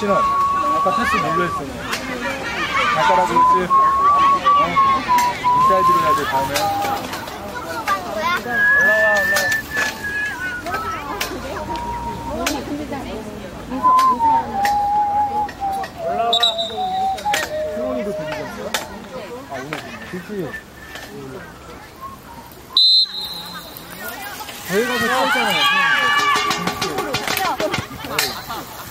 신원 아까 패스 눌러했어 발가락 그렇지 어? 인사이드로 해야 돼 다음에 올라와 올라와 올라와 승원이도 데뷔졌어요? 아 오늘 그치 저희 가서 찍었잖아요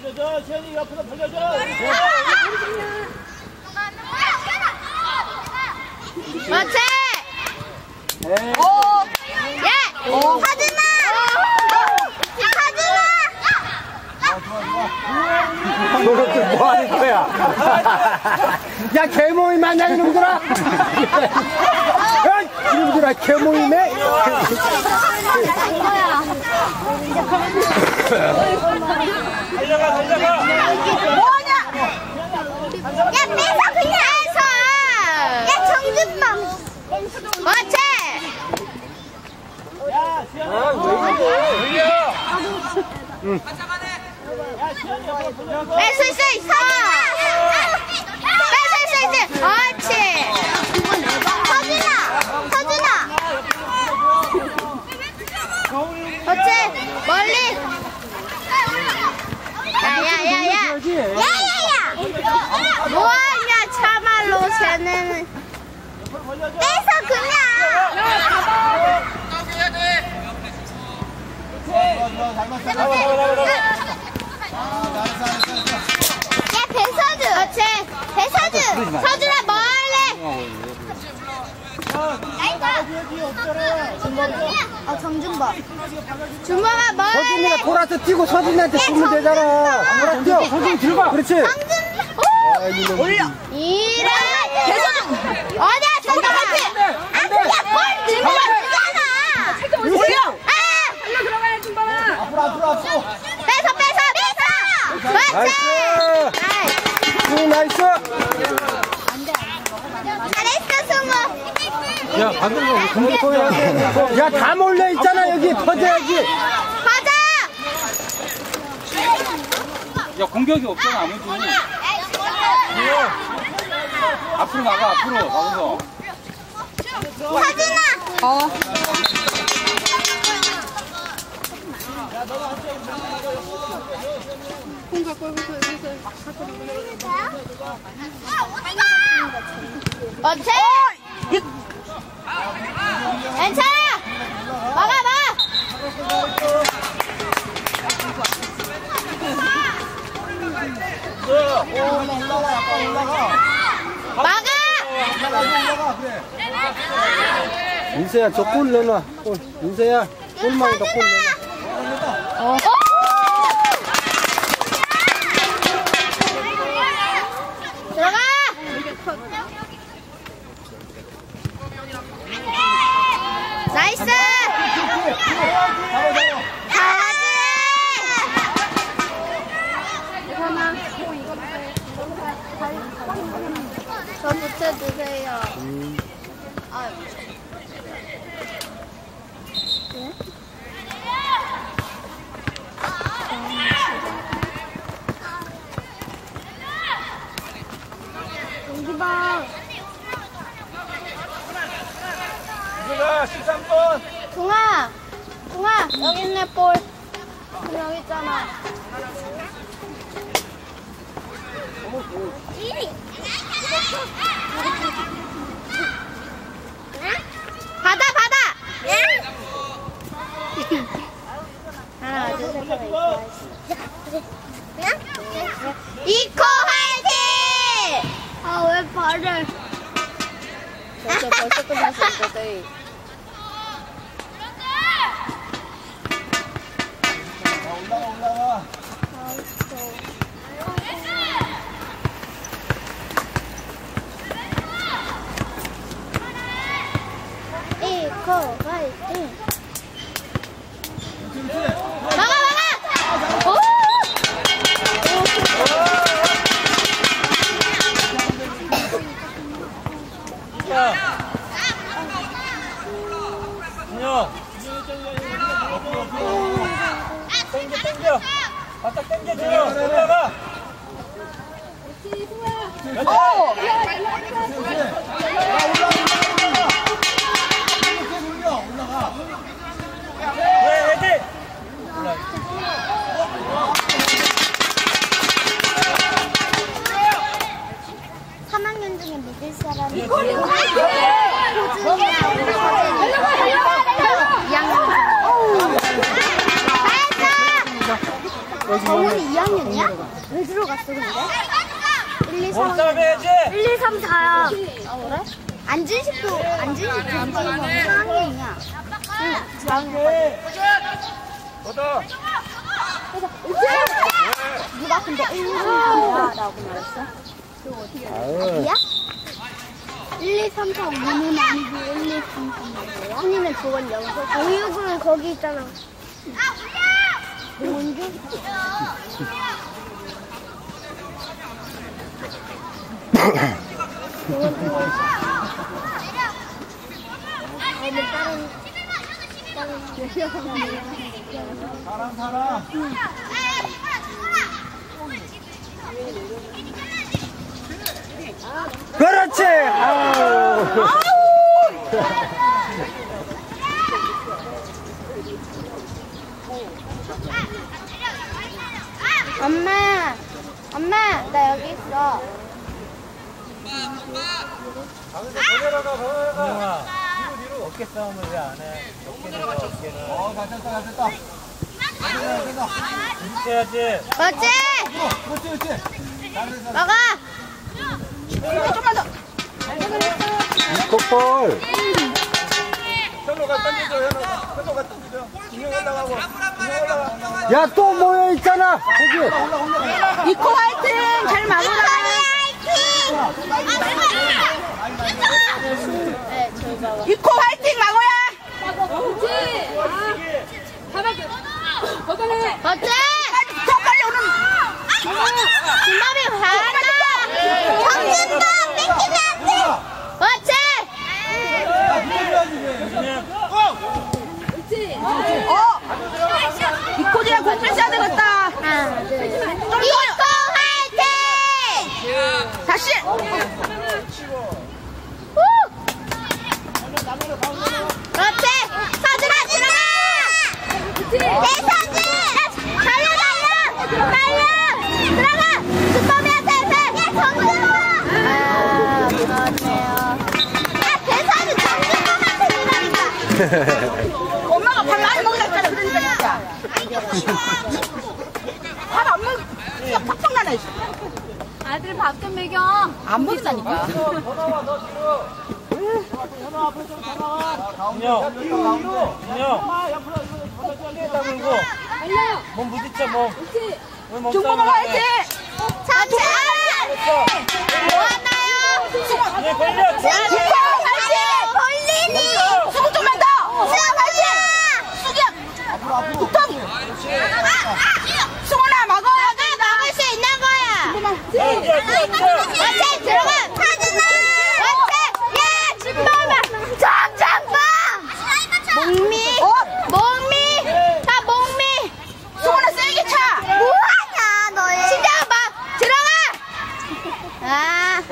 벌려줘 시현이 옆으로 벌려줘 그렇지. 네. 오. 예. 오. 하지마. 하지마. 너희들 뭐 하는 거야? 야, 개모임 만나, 이놈들아! 야, 이놈들아, 개모임에? 달려가 달려가 뭐냐? 야 뺏어 그냥. 뺏어. 야 정준범. 그렇지. 뺏을 수 있어. 뺏을 수 있지. 그렇지. 서준아. 서준아. 그렇지. 멀리. 야야야야. 야야야. 뭐하냐 참말로 쟤는. 뺏어 그냥. 야 배서준 그렇지 배서준 서준아 뭐 할래 어 정준범 준범아 뭐할래 서준이가 돌아서 뛰고 서준이한테 주면 되잖아. 돌아 뛰어. 서준이 들어가. 그렇지. 올려 이래 배서준 어디야 서준 같이 아 그냥 볼 들면 되잖아 올려 아 들어가야 준범아 앞으로 앞으로 앞으로 뺏어 뺏어 뺏어 그렇지 나이스. 응, 나이스. 잘했어 승우 야 방금 야, 다 몰려 있잖아, 여기. 퍼져야지. 가자 야 공격이 없잖아 아무도 앞으로 나가 앞으로 가면서 서준아 어 어째? 괜찮아! 막아! 민서야, 저골 넣어놔. 골. 민서야, 골망에다 골 넣어놔. 어? 以。올라가 올라 가. 이거 화이 팅. 나가 나 가. 오. 야. 땡겨. 바짝 준영. 올라가. 네, 레디. 3학년 중에 믿을 사람이 서준이 2학년 정훈이 2학년이야? 왜 들어갔어 근데? 1, 2, 3, 몸싸움 해야지. 1, 2, 3, 4야 아 그래? 안준식도 안준식 지금 4학년이야 응 4학년 걷어. 누가 근데 1, 2, 3, 4라고 말했어? 아유. 어디야? 1, 2, 3, 4 5는 아니고 1, 2, 3, 4 뭐야? 언니는 그건 영서 보육은 거기 있잖아 아 다른 사람, 사람. 그렇지! 아우. 엄마, 엄마, 나 여기 있어. 준영아. 뒤로, 뒤로. 어깨 싸움을 왜 안 해? 어깨는, 어깨는. 어. 그렇지? 그렇지, 그렇지. 잘했어. 먹어. 좀만 더. 콧볼. 가, 가, 올라가고. 올라가. 야, 또 모여 있잖아. 거기. 이코 화이팅! 잘 막으라. 이코 화이팅 막어야. 그렇지. 더 빨리 오는. 진범이 잘한다. 정진도 뺏기면 안 돼. 그렇지. 어. 이코지랑 공 뺏어야 되겠다. 하나, 둘, 셋. 이코 화이팅! 다시. 엄마가 밥 많이 했잖아. 그러니까 진짜. 밥안 먹. 진짜 팍팍 나네. 아들 밥 좀 먹여. 안 먹는다니까. 준영. 준영. 어깨 다물고. 몸 부딪혀. 자체! 뭐하나요? 걸려. 이코 화이팅! 걸리니! 수구 좀만 더! 수야 화이팅! 수기야! 붙어! 수근아 막아야 된다! 막을 수 있는 거야! 앉아, 앉아. 화이팅! 들어가! 화이팅! 야! 진범아! 정정범! 목미! 목미! 다 목미! 수근아 세게 차! 뭐하냐 너희! 진짜 막 들어가! 아.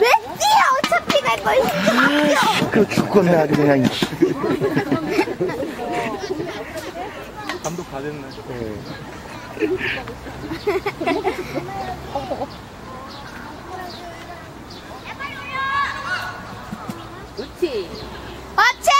왜 뛰어? 어차피 갈 걸. 그 죽겠네, 아주 그냥. 감독 다 됐네. 그렇지. 어체!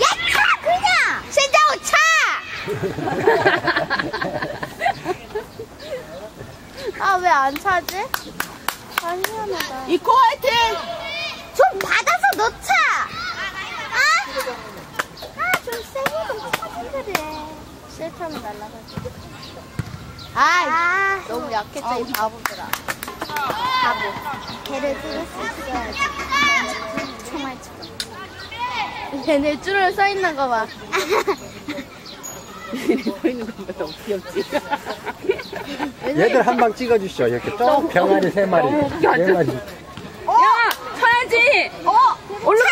야, 차! 그냥! 신장호 차! 아, 왜 안 차지? 아, 희한하다. 이코 화이팅! 좀 받아서 넣자! 아? 아, 좀 세게 좀 차지 그래. 싫다면 날라가지. 아, 너무 약했다, 이 바보들아. 바보. 걔를 뚫을 수 있어야지. 총알처럼. 걔네 줄을 서 있는 거 봐. 서 있는 것보다 너무 귀엽지. 얘들 한 방 찍어주시죠. 이렇게 쭉 병아리 세 마리. 네 마리. 야, 쳐야지. 어, 올라가,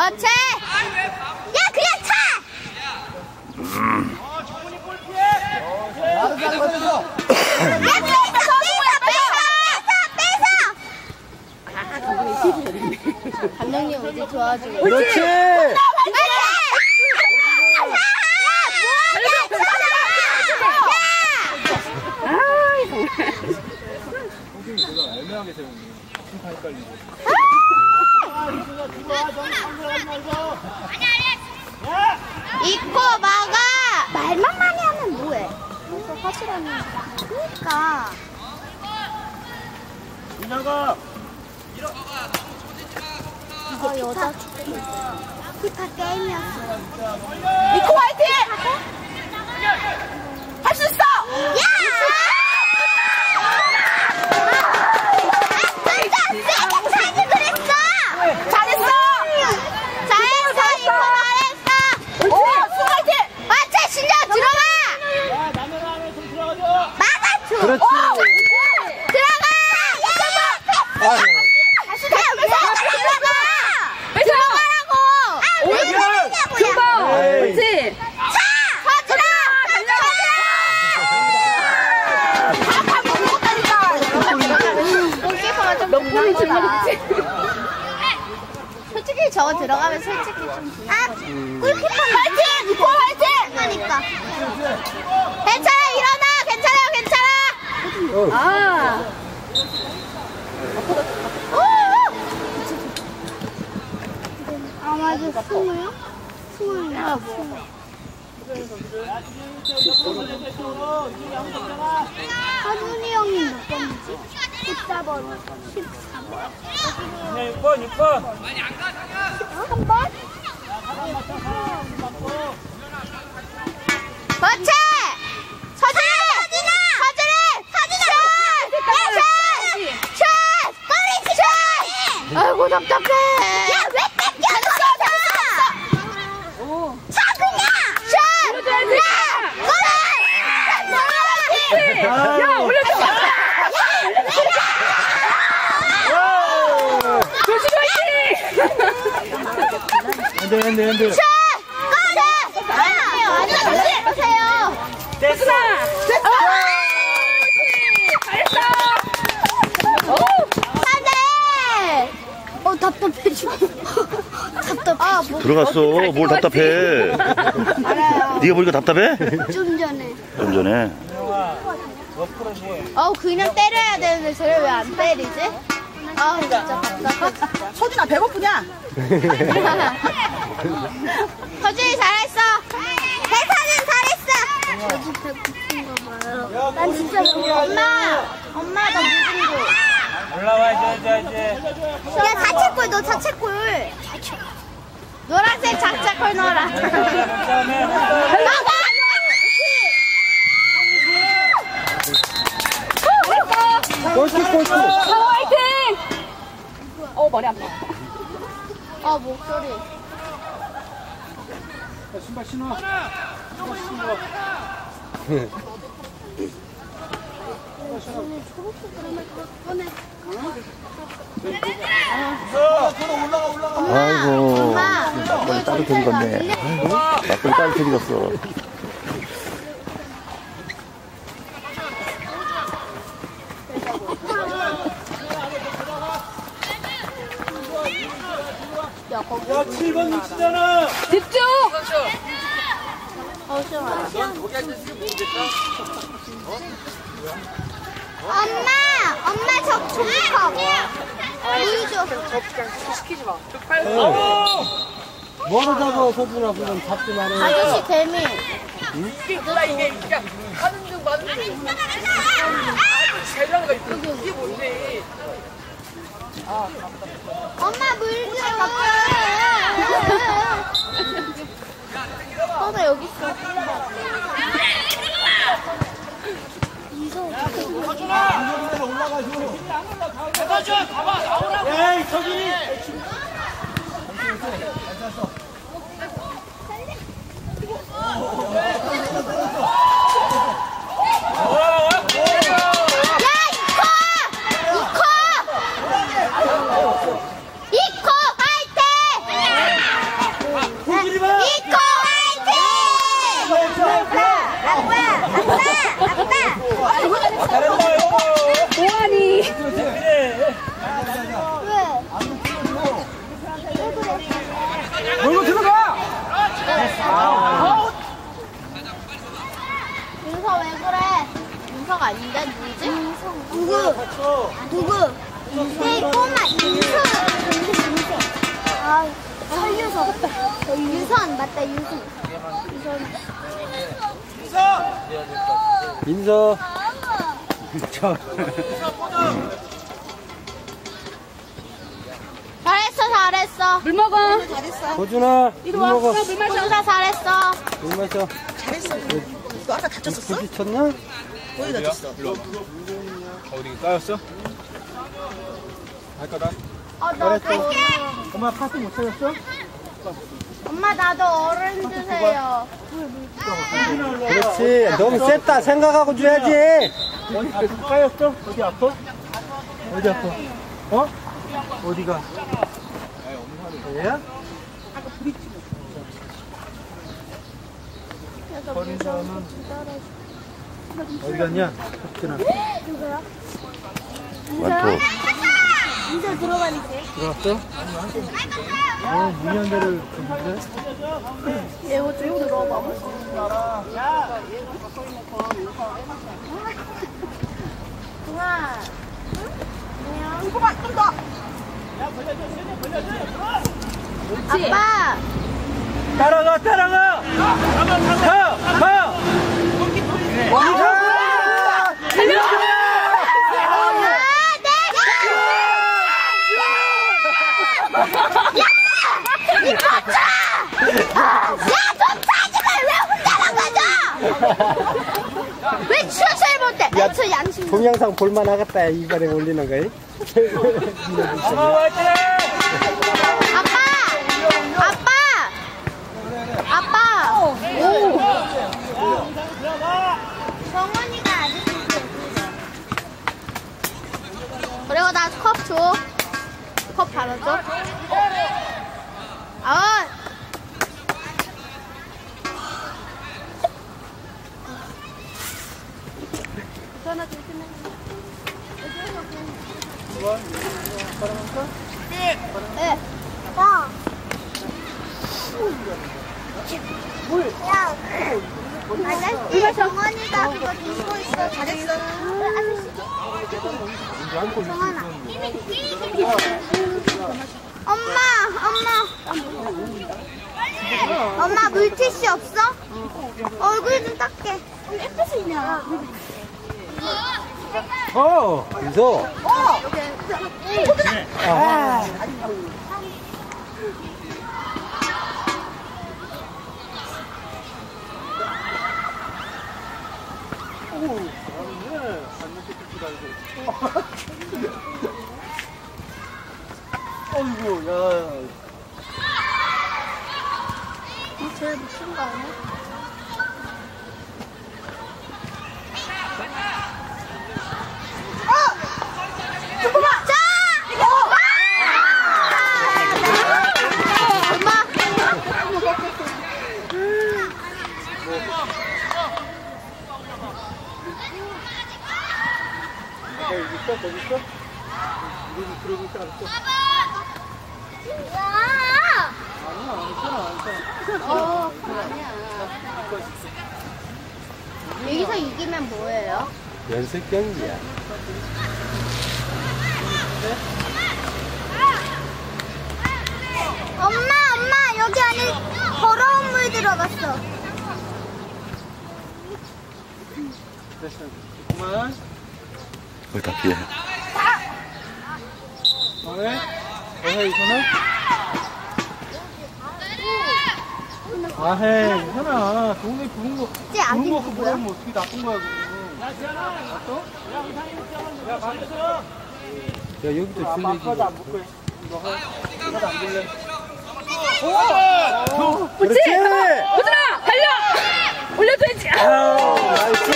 어째? 야, 그냥 차! 야, 뺏어! 뺏어! 뺏어! 뺏어! 감독님 어디 도와주고. 그렇지! 공중이 내가 애매하게 세우네. 심판 헷갈리고. 입고 막아! 말만 많이 하면 뭐해? 그래서 하시라는 그니까. 이나가! 어, 여자 피파 게임이었어. 니코 화이팅! 할 수 있어! 야! 아, 자기 그랬어! 잘했어! 잘했어! 이거 잘했어! 오, 수 화이팅! 맞자, 신경 들어가! 막아줘! 그렇지! 들어가! 아유. 들어가! 뺏어! 들어가라고! 아, 왜 그러냐고요! 금방! 그렇지! 솔직히 저거 들어가면 솔직히 좀 아, 골키퍼 화이팅! 골 화이팅! 하니까. 괜찮아, 일어나! 괜찮아! 아, 아, 맞아, 승우요? 승우야, 승우. 하준이 형이 몇 번이지? 14번. 14번. 그냥 6번, 6번! 3번? 그렇지! 서준이! 서준아! 서준이! 서준아! 슛! 슛! 빨리 슛! 아이고 답답해. 야, 왜 뺏겨? 오. 차 그냥! 슛! 야! 골! 야, 올려줘! 조심 화이팅! 핸드, 핸드, 핸드. 슛! 골! 아니에요, 아니에요. 보세요. 됐어! 됐어! 잘했어! 안돼! 어 답답해 죽어. 답답해. 아, 뭐, 들어갔어. 뭘 답답해. 알아요. 네가 보니까 답답해? 좀 전에. 좀 전에. 어 그냥 때려야 되는데 쟤를 왜 안 때리지? 아 진짜 답답해. 서준아, 배고프냐? 서준이 잘했어. 대사는 잘했어. 저도 배고픈가 봐요. 난 진짜 엄마, 엄마 나 무슨 거? 올라와, 이제. 야 자책골 너 자책골. 노란색 자책골 넣어라. 나가! 골키, 골키! 아, 화이팅! 어, 머리 아파. 아 목소리. 신발 신어. 아이고. 막걸리 따뜻해 익었네. 아이고. 막걸리 따뜻해 익었어. 야, 7번 위치잖아! 집중! 어 싫어. 엄마, 엄마 저 종이컵. 물 줘. 아우! 뭐로 잡아, 서준아, 그럼 잡지 말아요. 아저씨 개미. 나 이게. 이게 하는 중 맞는 중. 재량가 있어. 이게 뭔데? 엄마 물 줘. 떠나 여기 있어. 서준 봐봐 나오라고. 에이, 서준이! 야 이코! 이코! 이코 화이팅! 고기리 봐! 이코 화이팅! 아빠! 아빠! 아빠! 오하니. 왜? 얼굴 들어가! 윤서 왜 그래? 윤서가 아닌데 누구지? 누구? 누구? 내 꼬마. 윤서. 아, 설유서. 유선 맞다 유선. 인서. 잘했어 잘했어. 물 먹어. 먹어. 물 마셔. 윤서 잘했어. 물 마셔. 잘했어. 너 아까 다쳤었어? 부딪혔냐? 거기 다쳤어. 어디 까였어? 발가락? 어, 너 갈게. 엄마 파스 못 찾았어? 엄마 나도 얼음 주세요. 그렇지. 너무 셌다. 생각하고 줘야지. 어디 아파? 까였어? 어디 아파? 어디 아파? 어? 어디가? 얘야? 버린 사람은 어디 갔냐? 혁진아 완토. 윤서 들어가니까. 들어왔어? 어, 문현대를 줬는데? 이거 들고 들어봐. 동아. 안녕. 이거만 좀 더. 아빠. 따라가, 따라가! 가! 가! 왜 추천을 못해? 야, 저 양심. 동영상 볼만 하겠다, 이번에 올리는 거이. 아빠! 아빠! 그리고 나컵 줘. 컵 바로 줘. 아! 네. 야. 물. 야. 아저씨, 정원이가 그거 들고 있어. 잘했어. 아저씨. 엄마, 엄마. 엄마 물티슈 없어? 얼굴 좀 닦게. 예쁘시냐? 어, 인서. 어. 아, 어이구, 야. 어! 엄마! 거기 있어? 거기 있어? 아니야. 어, 아니야. 여기서 이기면 뭐예요? 연습 경기야. 엄마, 엄마, 여기 안에 들어갔어. 됐어. 그만. 거의 다 비어. 너네? 너네 이거는? 아헤, 괜찮아. 동네 부른 거, 부른 거? 뭐하면 어떻게 나쁜 거야, 그거. 야, 여기도 줄 얘기. 안 붙고 너 하나도 안 볼래? 그렇지! 오준아 달려 올려줘야지 아우, 나이스!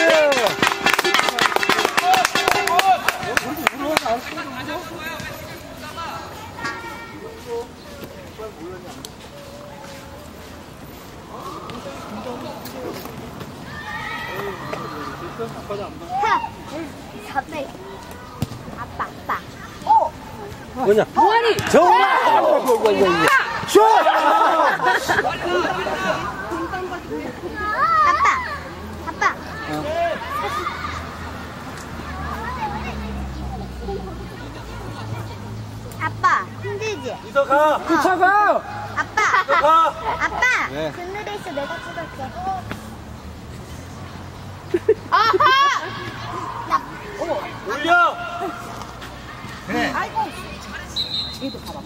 하! 400. 아빠, 아빠. 오! 뭐냐? 뭐하니 정말! 슛! 아빠! 아빠! 아빠, 힘들지? 이서 가! 그 차 가! 아빠! 가! 아빠! 네. 그 내가 찍을게. 아하! 나, 올려! 아이고. 얘도 봐봐